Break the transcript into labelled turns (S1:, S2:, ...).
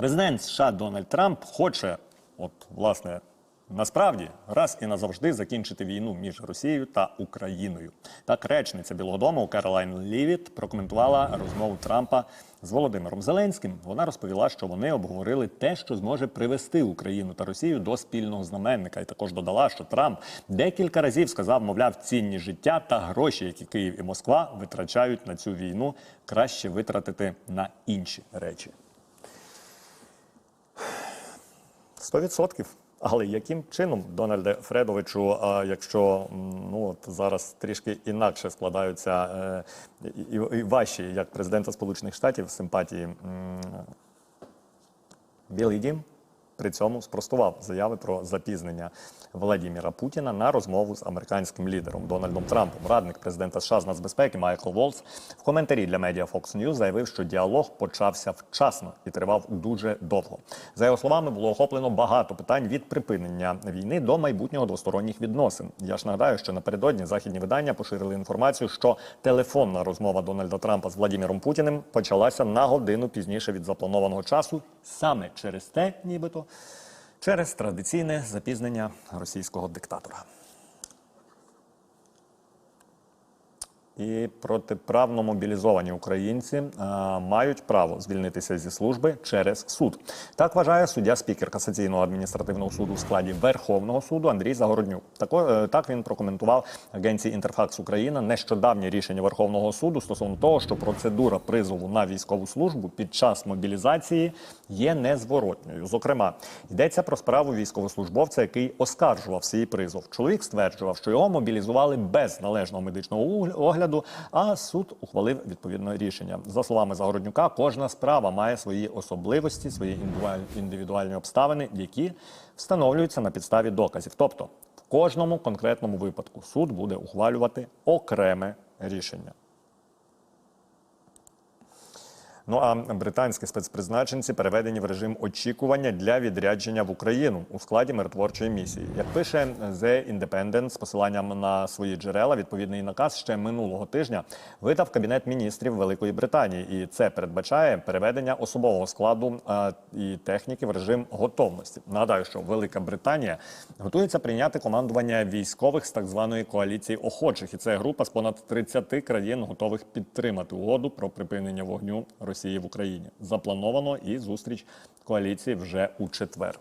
S1: Президент США Дональд Трамп хоче, от власне, насправді раз і назавжди закінчити війну між Росією та Україною. Так, речниця Білого Дому Керолайн Лівіт прокоментувала розмову Трампа з Володимиром Зеленським. Вона розповіла, що вони обговорили те, що зможе привести Україну та Росію до спільного знаменника, і також додала, що Трамп декілька разів сказав, мовляв, цінні життя та гроші, які Київ і Москва витрачають на цю війну, краще витратити на інші речі. Сто відсотків. Але яким чином, Дональде Фредовичу, якщо ну от зараз трішки інакше складаються е, і, і ваші, як президента Сполучених Штатів, симпатії, Білий дім при цьому спростував заяви про запізнення Владіміра Путіна на розмову з американським лідером Дональдом Трампом. Радник президента США з нацбезпеки Майкл Волц в коментарі для медіа Fox News заявив, що діалог почався вчасно і тривав дуже довго. За його словами, було охоплено багато питань від припинення війни до майбутнього двосторонніх відносин. Я ж нагадаю, що напередодні західні видання поширили інформацію, що телефонна розмова Дональда Трампа з Владіміром Путіним почалася на годину пізніше від запланованого часу, саме через те, нібито через традиційне запізнення російського диктатора. І протиправно мобілізовані українці е, мають право звільнитися зі служби через суд. Так вважає суддя спікер касаційного адміністративного суду в складі Верховного суду Андрій Загороднюк. Тако, е, так він прокоментував агенції Інтерфакс Україна нещодавнє рішення Верховного суду стосовно того, що процедура призову на військову службу під час мобілізації є незворотньою. Зокрема, йдеться про справу військовослужбовця, який оскаржував свій призов. Чоловік стверджував, що його мобілізували без належного медичного угл- огляду, а суд ухвалив відповідне рішення. За словами Загороднюка, кожна справа має свої особливості, свої індивідуальні обставини, які встановлюються на підставі доказів. Тобто, в кожному конкретному випадку суд буде ухвалювати окреме рішення. Ну а британські спецпризначенці переведені в режим очікування для відрядження в Україну у складі миротворчої місії. Як пише The Independent з посиланням на свої джерела, відповідний наказ ще минулого тижня видав кабінет міністрів Великої Британії, і це передбачає переведення особового складу і техніки в режим готовності. Нагадаю, що Велика Британія готується прийняти командування військових з так званої коаліції охочих, і це група з понад 30 країн готових підтримати угоду про припинення вогню Росії в Україні. Заплановано і зустріч коаліції вже у четвер.